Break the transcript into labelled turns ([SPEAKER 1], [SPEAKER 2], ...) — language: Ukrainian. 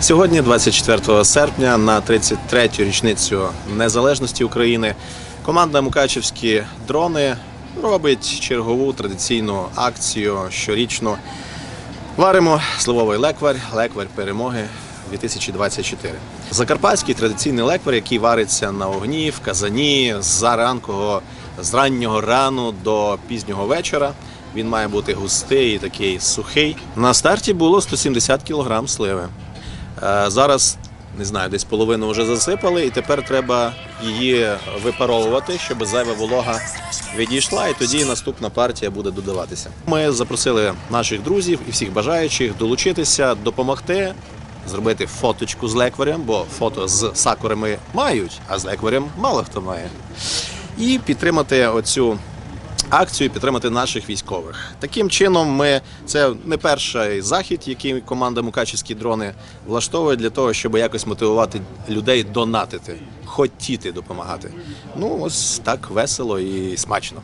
[SPEAKER 1] Сьогодні, 24 серпня, на 33-ю річницю незалежності України, команда Мукачевські дрони робить чергову традиційну акцію щорічну. Варимо сливовий леквар, леквар перемоги 2024. Закарпатський традиційний леквар, який вариться на огні, в казані з ранкого, з раннього рану до пізнього вечора. Він має бути густий такий сухий. На старті було 170 кг сливи. Е, Зараз не знаю, десь половину вже засипали, і тепер треба її випаровувати, щоб зайва волога відійшла, і тоді наступна партія буде додаватися. Ми запросили наших друзів і всіх бажаючих долучитися, допомогти. Зробити фоточку з лекварем, бо фото з сакурами мають, а з лекварем мало хто має. І підтримати оцю акцію підтримати наших військових. Таким чином, ми це не перший захід, який команда Мукачівські дрони влаштовує для того, щоб якось мотивувати людей донатити, хотіти допомагати. Ну ось так весело і смачно.